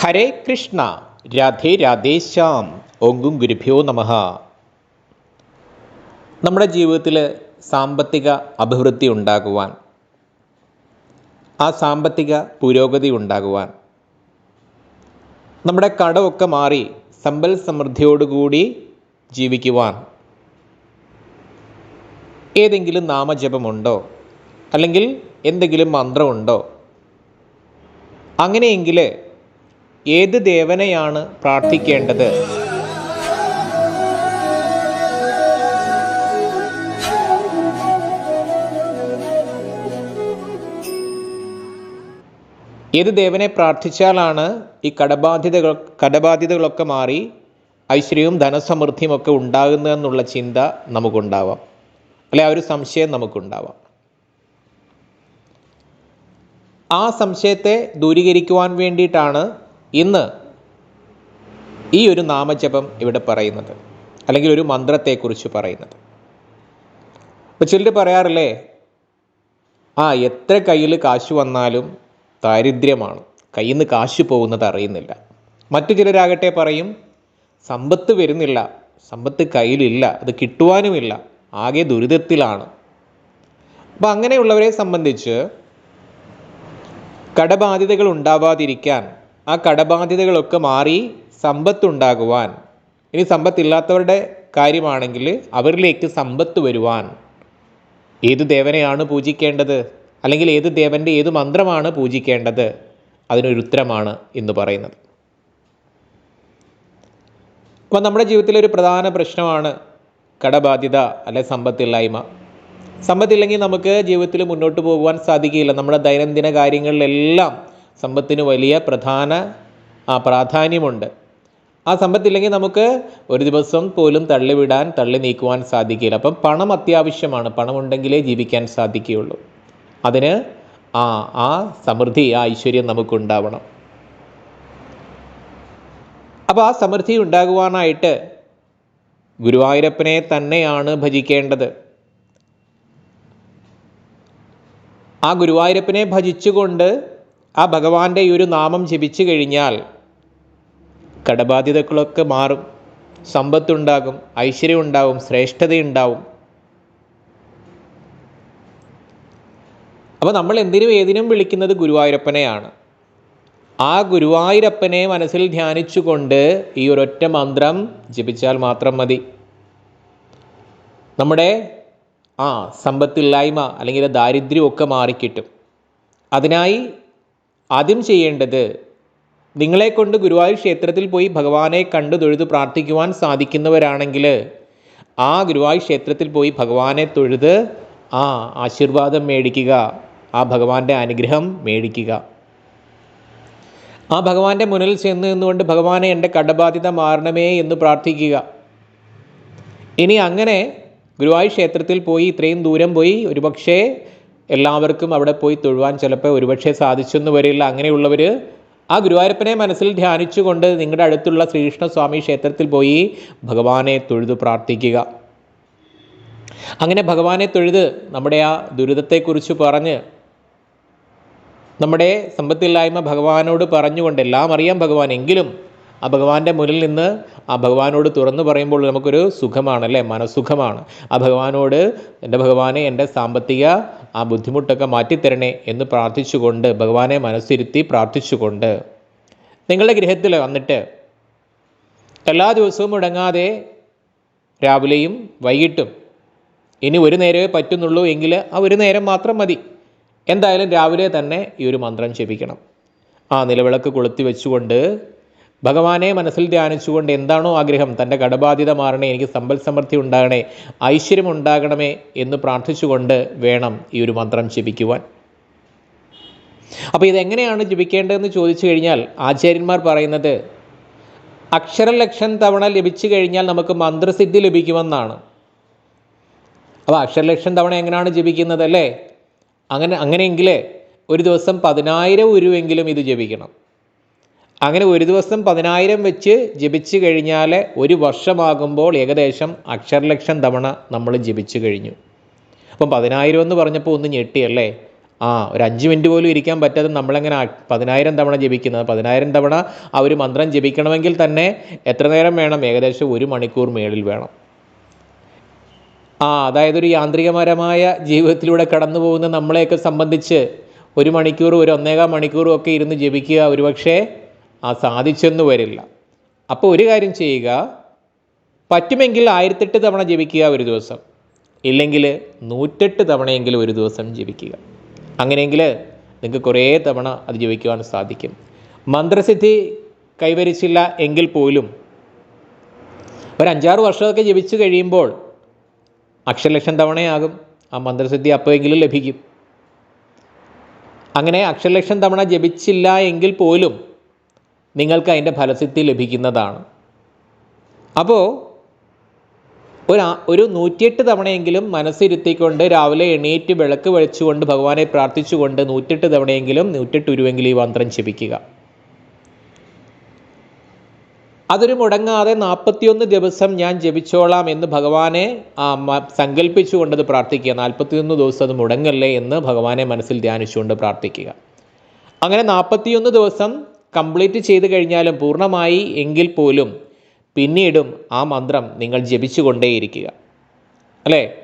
ഹരേ കൃഷ്ണ രാധേ രാധേശ്യാം ഓങ്കും ഗുരുഭ്യോ നമ. നമ്മുടെ ജീവിതത്തിൽ സാമ്പത്തിക അഭിവൃദ്ധി ഉണ്ടാകുവാൻ ആ സാമ്പത്തിക പുരോഗതി ഉണ്ടാകുവാൻ നമ്മുടെ കടമൊക്കെ മാറി സമ്പൽ സമൃദ്ധിയോടുകൂടി ജീവിക്കുവാൻ ഏതെങ്കിലും നാമജപമുണ്ടോ അല്ലെങ്കിൽ എന്തെങ്കിലും മന്ത്രമുണ്ടോ അങ്ങനെയെങ്കിൽ ഏത് ദേവനെയാണ് പ്രാർത്ഥിക്കേണ്ടത്? ഏത് ദേവനെ പ്രാർത്ഥിച്ചാലാണ് ഈ കടബാധ്യതകൾ കടബാധ്യതകളൊക്കെ മാറി ഐശ്വര്യവും ധനസമൃദ്ധിയും ഒക്കെ ഉണ്ടാകുന്നതെന്നുള്ള ചിന്ത നമുക്കുണ്ടാവാം. അല്ലെ ആ ഒരു സംശയം നമുക്കുണ്ടാവാം. ആ സംശയത്തെ ദൂരീകരിക്കുവാൻ വേണ്ടിയിട്ടാണ് ഇന്ന് ഈ ഒരു നാമജപം ഇവിടെ പറയുന്നത് അല്ലെങ്കിൽ ഒരു മന്ത്രത്തെക്കുറിച്ച് പറയുന്നത്. അപ്പോൾ ചിലർ പറയാറില്ലേ ആ എത്ര കയ്യിൽ കാശ് വന്നാലും ദാരിദ്ര്യമാണ് കയ്യിൽ നിന്ന് കാശ് പോകുന്നത് അറിയുന്നില്ല. മറ്റു ചിലരാകട്ടെ പറയും സമ്പത്ത് വരുന്നില്ല സമ്പത്ത് കയ്യിലില്ല അത് കിട്ടുവാനുമില്ല ആകെ ദുരിതത്തിലാണ്. അപ്പം അങ്ങനെയുള്ളവരെ സംബന്ധിച്ച് കടബാധ്യതകൾ ഉണ്ടാവാതിരിക്കാൻ ആ കടബാധ്യതകളൊക്കെ മാറി സമ്പത്തുണ്ടാകുവാൻ. ഇനി സമ്പത്തില്ലാത്തവരുടെ കാര്യമാണെങ്കിൽ അവരിലേക്ക് സമ്പത്ത് വരുവാൻ. ഏത് ദേവനെയാണ് പൂജിക്കേണ്ടത്? അല്ലെങ്കിൽ ഏത് ദേവന്റെ ഏത് മന്ത്രമാണ് പൂജിക്കേണ്ടത്? അതിനൊരു ഉത്തരമാണ് എന്ന് പറയുന്നത്. അപ്പോൾ നമ്മുടെ ജീവിതത്തിലെ ഒരു പ്രധാന പ്രശ്നമാണ് കടബാധ്യത അല്ലെ സമ്പത്തില്ലായ്മ. സമ്പത്തില്ലെങ്കിൽ നമുക്ക് ജീവിതത്തിൽ മുന്നോട്ട് പോകുവാൻ സാധിക്കില്ല നമ്മുടെ ദൈനംദിന കാര്യങ്ങളിലെല്ലാം സമ്പത്തിന് വലിയ പ്രധാന പ്രാധാന്യമുണ്ട്. ആ സമ്പത്തില്ലെങ്കിൽ നമുക്ക് ഒരു ദിവസം പോലും തള്ളിവിടാൻ തള്ളി നീക്കുവാൻ സാധിക്കില്ല. അപ്പം പണം അത്യാവശ്യമാണ്. പണം ഉണ്ടെങ്കിലേ ജീവിക്കാൻ സാധിക്കുകയുള്ളൂ. അതിന് ആ ആ സമൃദ്ധി ആ ഐശ്വര്യം നമുക്കുണ്ടാവണം. അപ്പോൾ ആ സമൃദ്ധി ഉണ്ടാകുവാനായിട്ട് ഗുരുവായൂരപ്പനെ തന്നെയാണ് ഭജിക്കേണ്ടത്. ആ ഗുരുവായൂരപ്പനെ ഭജിച്ചുകൊണ്ട് ആ ഭഗവാന്റെ ഈ ഒരു നാമം ജപിച്ചു കഴിഞ്ഞാൽ കടബാധ്യതകളൊക്കെ മാറും. സമ്പത്തുണ്ടാകും ഐശ്വര്യം ഉണ്ടാകും ശ്രേഷ്ഠതയുണ്ടാവും. അപ്പോൾ നമ്മൾ എന്തിനും ഏതിനും വിളിക്കുന്നത് ഗുരുവായൂരപ്പനെയാണ്. ആ ഗുരുവായൂരപ്പനെ മനസ്സിൽ ധ്യാനിച്ചുകൊണ്ട് ഈ ഒരൊറ്റ മന്ത്രം ജപിച്ചാൽ മാത്രം മതി. നമ്മുടെ ആ സമ്പത്തില്ലായ്മ അല്ലെങ്കിൽ ദാരിദ്ര്യമൊക്കെ മാറിക്കിട്ടും. അതിനായി ആദ്യം ചെയ്യേണ്ടത് നിങ്ങളെ കൊണ്ട് ഗുരുവായൂർ ക്ഷേത്രത്തിൽ പോയി ഭഗവാനെ കണ്ടു തൊഴുത് പ്രാർത്ഥിക്കുവാൻ സാധിക്കുന്നവരാണെങ്കിൽ ആ ഗുരുവായൂർ ക്ഷേത്രത്തിൽ പോയി ഭഗവാനെ തൊഴുത് ആ ആശീർവാദം മേടിക്കുക ആ ഭഗവാന്റെ അനുഗ്രഹം മേടിക്കുക. ആ ഭഗവാന്റെ മുന്നിൽ ചെന്ന് നിന്നുകൊണ്ട് ഭഗവാനെ എന്റെ കടബാധ്യത മാറണമേ എന്ന് പ്രാർത്ഥിക്കുക. ഇനി അങ്ങനെ ഗുരുവായൂർ ക്ഷേത്രത്തിൽ പോയി ഇത്രയും ദൂരം പോയി ഒരുപക്ഷെ എല്ലാവർക്കും അവിടെ പോയി തൊഴുവാൻ ചിലപ്പോൾ ഒരുപക്ഷെ സാധിച്ചെന്ന് വരില്ല. അങ്ങനെയുള്ളവർ ആ ഗുരുവായൂരപ്പനെ മനസ്സിൽ ധ്യാനിച്ചുകൊണ്ട് നിങ്ങളുടെ അടുത്തുള്ള ശ്രീകൃഷ്ണസ്വാമി ക്ഷേത്രത്തിൽ പോയി ഭഗവാനെ തൊഴുത് പ്രാർത്ഥിക്കുക. അങ്ങനെ ഭഗവാനെ തൊഴുത് നമ്മുടെ ആ ദുരിതത്തെക്കുറിച്ച് പറഞ്ഞ് നമ്മുടെ സമ്പത്തില്ലായ്മ ഭഗവാനോട് പറഞ്ഞുകൊണ്ട് എല്ലാം അറിയാം ഭഗവാൻ എങ്കിലും ആ ഭഗവാന്റെ മുന്നിൽ നിന്ന് ആ ഭഗവാനോട് തുറന്നു പറയുമ്പോൾ നമുക്കൊരു സുഖമാണ് അല്ലേ മനസുഖമാണ് ആ ഭഗവാനോട് എന്റെ ഭഗവാനെ എന്റെ സാമ്പത്തിക ആ ബുദ്ധിമുട്ടൊക്കെ മാറ്റിത്തരണേ എന്ന് പ്രാർത്ഥിച്ചുകൊണ്ട് ഭഗവാനെ മനസ്സിരുത്തി പ്രാർത്ഥിച്ചുകൊണ്ട് നിങ്ങളുടെ ഗൃഹത്തിൽ വന്നിട്ട് എല്ലാ ദിവസവും മുടങ്ങാതെ രാവിലെയും വൈകിട്ടും ഇനി ഒരു നേരമേ പറ്റുന്നുള്ളൂ എങ്കിൽ ആ ഒരു നേരം മാത്രം മതി. എന്തായാലും രാവിലെ തന്നെ ഈ ഒരു മന്ത്രം ജപിക്കണം. ആ നിലവിളക്ക് കൊളുത്തി വെച്ചുകൊണ്ട് ഭഗവാനെ മനസ്സിൽ ധ്യാനിച്ചുകൊണ്ട് എന്താണോ ആഗ്രഹം തന്റെ കടബാധ്യത മാറണേ എനിക്ക് സമ്പൽ സമൃദ്ധി ഉണ്ടാകണേ ഐശ്വര്യം ഉണ്ടാകണമേ എന്ന് പ്രാർത്ഥിച്ചുകൊണ്ട് വേണം ഈ ഒരു മന്ത്രം ജപിക്കുവാൻ. അപ്പോൾ ഇതെങ്ങനെയാണ് ജപിക്കേണ്ടതെന്ന് ചോദിച്ചു കഴിഞ്ഞാൽ ആചാര്യന്മാർ പറയുന്നത് അക്ഷരലക്ഷം തവണ ലഭിച്ചു കഴിഞ്ഞാൽ നമുക്ക് മന്ത്രസിദ്ധി ലഭിക്കുമെന്നാണ്. അപ്പോൾ അക്ഷരലക്ഷം തവണ എങ്ങനെയാണ് ജപിക്കുന്നത് അല്ലേ? അങ്ങനെ അങ്ങനെയെങ്കിൽ ഒരു ദിവസം പതിനായിരം ഉരുവെങ്കിലും ഇത് ജപിക്കണം. അങ്ങനെ ഒരു ദിവസം പതിനായിരം വെച്ച് ജപിച്ചു കഴിഞ്ഞാൽ ഒരു വർഷമാകുമ്പോൾ ഏകദേശം അക്ഷരലക്ഷം തവണ നമ്മൾ ജപിച്ചു കഴിഞ്ഞു. അപ്പം പതിനായിരം എന്ന് പറഞ്ഞപ്പോൾ ഒന്ന് ഞെട്ടിയല്ലേ? ആ ഒരു അഞ്ച് മിനിറ്റ് പോലും ഇരിക്കാൻ പറ്റാതെ നമ്മളെങ്ങനെ പതിനായിരം തവണ ജപിക്കുന്നത്? പതിനായിരം തവണ ആ ഒരു മന്ത്രം ജപിക്കണമെങ്കിൽ തന്നെ എത്ര നേരം വേണം? ഏകദേശം ഒരു മണിക്കൂർ മേളിൽ വേണം. ആ അതായത് ഒരു യാന്ത്രികപരമായ ജീവിതത്തിലൂടെ കടന്നു പോകുന്ന നമ്മളെയൊക്കെ സംബന്ധിച്ച് ഒരു മണിക്കൂറും ഒരു ഒന്നേകാൽ മണിക്കൂറും ഒക്കെ ഇരുന്ന് ജപിക്കുക ഒരുപക്ഷെ ആ സാധിച്ചെന്ന് വരില്ല. അപ്പോൾ ഒരു കാര്യം ചെയ്യുക പറ്റുമെങ്കിൽ ആയിരത്തെട്ട് തവണ ജപിക്കുക ഒരു ദിവസം. ഇല്ലെങ്കിൽ നൂറ്റെട്ട് തവണയെങ്കിലും ഒരു ദിവസം ജപിക്കുക. അങ്ങനെയെങ്കിൽ നിങ്ങൾക്ക് കുറേ തവണ അത് ജപിക്കുവാൻ സാധിക്കും. മന്ത്രസിദ്ധി കൈവരിച്ചില്ല എങ്കിൽ പോലും ഒരു അഞ്ചാറ് വർഷമൊക്കെ ജപിച്ചു കഴിയുമ്പോൾ അക്ഷരലക്ഷം തവണയാകും. ആ മന്ത്രസിദ്ധി അപ്പോഴെങ്കിലും ലഭിക്കും. അങ്ങനെ അക്ഷരലക്ഷം തവണ ജപിച്ചില്ല എങ്കിൽ പോലും നിങ്ങൾക്ക് അതിന്റെ ഫലസിദ്ധി ലഭിക്കുന്നതാണ്. അപ്പോൾ ഒരു ഒരു നൂറ്റിയെട്ട് തവണയെങ്കിലും മനസ്സിരുത്തിക്കൊണ്ട് രാവിലെ എണീറ്റ് വിളക്ക് വെച്ചുകൊണ്ട് ഭഗവാനെ പ്രാർത്ഥിച്ചുകൊണ്ട് നൂറ്റെട്ട് തവണയെങ്കിലും നൂറ്റെട്ട് ഉരുവെങ്കിലും ഈ മന്ത്രം ജപിക്കുക. അതൊരു മുടങ്ങാതെ നാൽപ്പത്തിയൊന്ന് ദിവസം ഞാൻ ജപിച്ചോളാം എന്ന് ഭഗവാനെ ആ, മ- സങ്കല്പിച്ചുകൊണ്ട് അത് പ്രാർത്ഥിക്കുക. നാൽപ്പത്തിയൊന്ന് ദിവസം അത് മുടങ്ങല്ലേ എന്ന് ഭഗവാനെ മനസ്സിൽ ധ്യാനിച്ചുകൊണ്ട് പ്രാർത്ഥിക്കുക. അങ്ങനെ നാൽപ്പത്തിയൊന്ന് ദിവസം കംപ്ലീറ്റ് ചെയ്ത് കഴിഞ്ഞാലും പൂർണമായി എങ്കിൽ പോലും പിന്നീടും ആ മന്ത്രം നിങ്ങൾ ജപിച്ചുകൊണ്ടേയിരിക്കുക. അല്ലേ?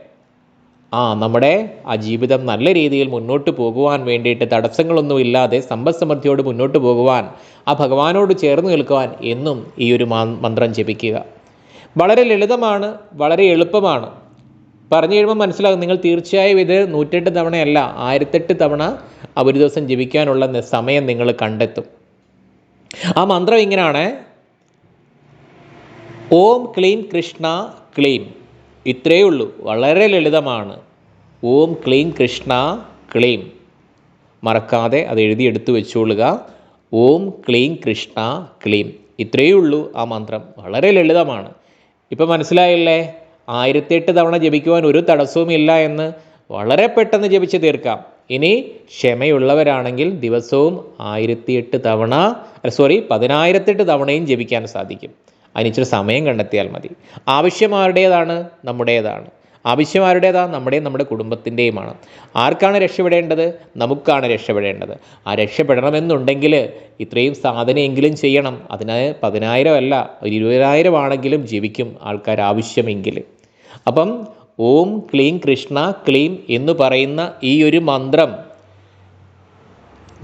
ആ നമ്മുടെ ആ ജീവിതം നല്ല രീതിയിൽ മുന്നോട്ട് പോകുവാൻ വേണ്ടിയിട്ട് തടസ്സങ്ങളൊന്നുമില്ലാതെ സമ്പദ് സമൃദ്ധിയോട് മുന്നോട്ട് പോകുവാൻ ആ ഭഗവാനോട് ചേർന്ന് നിൽക്കുവാൻ എന്നും ഈ ഒരു മന്ത്രം ജപിക്കുക. വളരെ ലളിതമാണ് വളരെ എളുപ്പമാണ്. പറഞ്ഞു കഴിയുമ്പോൾ മനസ്സിലാകും നിങ്ങൾ തീർച്ചയായും ഇത് നൂറ്റെട്ട് തവണയല്ല ആയിരത്തെട്ട് തവണ ഒരു ദിവസം ജപിക്കാനുള്ള സമയം നിങ്ങൾ കണ്ടെത്തും. ആ മന്ത്രം ഇങ്ങനെയാണ്. ഓം ക്ലീം കൃഷ്ണ ക്ലീം. ഇത്രയേ ഉള്ളൂ. വളരെ ലളിതമാണ്. ഓം ക്ലീം കൃഷ്ണ ക്ലീം. മറക്കാതെ അത് എഴുതി എടുത്തു വെച്ചോളുക ഓം ക്ലീം കൃഷ്ണ ക്ലീം. ഇത്രയേ ഉള്ളൂ ആ മന്ത്രം. വളരെ ലളിതമാണ്. ഇപ്പം മനസ്സിലായില്ലേ? ആയിരത്തിയെട്ട് തവണ ജപിക്കുവാൻ ഒരു തടസ്സവും ഇല്ല എന്ന് വളരെ പെട്ടെന്ന് ജപിച്ച് തീർക്കാം. ഇനി ക്ഷമയുള്ളവരാണെങ്കിൽ ദിവസവും ആയിരത്തി എട്ട് തവണ സോറി പതിനായിരത്തെട്ട് തവണയും ജപിക്കാൻ സാധിക്കും. അതിനിച്ചിരി സമയം കണ്ടെത്തിയാൽ മതി. ആവശ്യമാരുടേതാണ്? നമ്മുടേതാണ്. ആവശ്യമാരുടേതാ? നമ്മുടെയും നമ്മുടെ കുടുംബത്തിന്റെയുമാണ്. ആർക്കാണ് രക്ഷപ്പെടേണ്ടത്? നമുക്കാണ് രക്ഷപ്പെടേണ്ടത്. ആ രക്ഷപ്പെടണമെന്നുണ്ടെങ്കിൽ ഇത്രയും സാധനയെങ്കിലും ചെയ്യണം. അതിന് പതിനായിരം അല്ല ഒരു ഇരുപതിനായിരം ആണെങ്കിലും ജീവിക്കും ആൾക്കാർ ആവശ്യമെങ്കിൽ അപ്പം ഓം ക്ലീം കൃഷ്ണ ക്ലീം എന്ന് പറയുന്ന ഈ ഒരു മന്ത്രം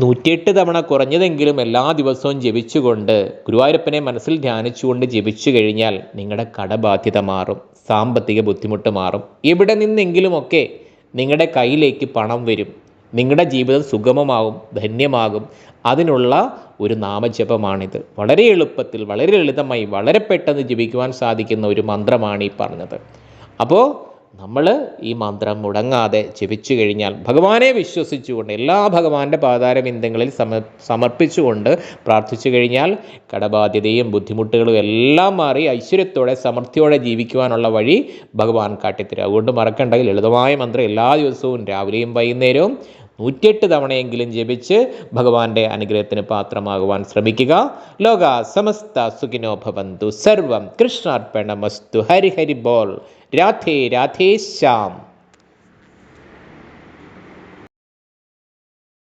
നൂറ്റിയെട്ട് തവണ കുറഞ്ഞതെങ്കിലും എല്ലാ ദിവസവും ജപിച്ചുകൊണ്ട് ഗുരുവായൂരപ്പനെ മനസ്സിൽ ധ്യാനിച്ചുകൊണ്ട് ജപിച്ചു കഴിഞ്ഞാൽ നിങ്ങളുടെ കടബാധ്യത മാറും സാമ്പത്തിക ബുദ്ധിമുട്ട് മാറും. എവിടെ നിന്നെങ്കിലുമൊക്കെ നിങ്ങളുടെ കയ്യിലേക്ക് പണം വരും നിങ്ങളുടെ ജീവിതം സുഗമമാകും ധന്യമാകും. അതിനുള്ള ഒരു നാമജപമാണിത്. വളരെ എളുപ്പത്തിൽ വളരെ ലളിതമായി വളരെ പെട്ടെന്ന് ജപിക്കുവാൻ സാധിക്കുന്ന ഒരു മന്ത്രമാണ് ഈ പറഞ്ഞത്. അപ്പോൾ നമ്മൾ ഈ മന്ത്രം മുടങ്ങാതെ ജപിച്ചു കഴിഞ്ഞാൽ ഭഗവാനെ വിശ്വസിച്ചുകൊണ്ട് എല്ലാ ഭഗവാന്റെ പാതാരബിന്ദങ്ങളിൽ സമ സമർപ്പിച്ചുകൊണ്ട് പ്രാർത്ഥിച്ചു കഴിഞ്ഞാൽ കടബാധ്യതയും ബുദ്ധിമുട്ടുകളും എല്ലാം മാറി ഐശ്വര്യത്തോടെ സമൃദ്ധിയോടെ ജീവിക്കുവാനുള്ള വഴി ഭഗവാൻ കാട്ടിത്തരും. അതുകൊണ്ട് മറക്കേണ്ടെങ്കിൽ ലളിതമായ മന്ത്രം എല്ലാ ദിവസവും രാവിലെയും വൈകുന്നേരവും നൂറ്റിയെട്ട് തവണയെങ്കിലും ജപിച്ച് ഭഗവാന്റെ അനുഗ്രഹത്തിന് പാത്രമാകുവാൻ ശ്രമിക്കുക. ലോക സമസ്ത സുഖിനോ ഭവന്തു. സർവം കൃഷ്ണാർപ്പണമസ്തു. ഹരി ഹരി ബോൾ. രാധേ രാധേ ശ്യാം.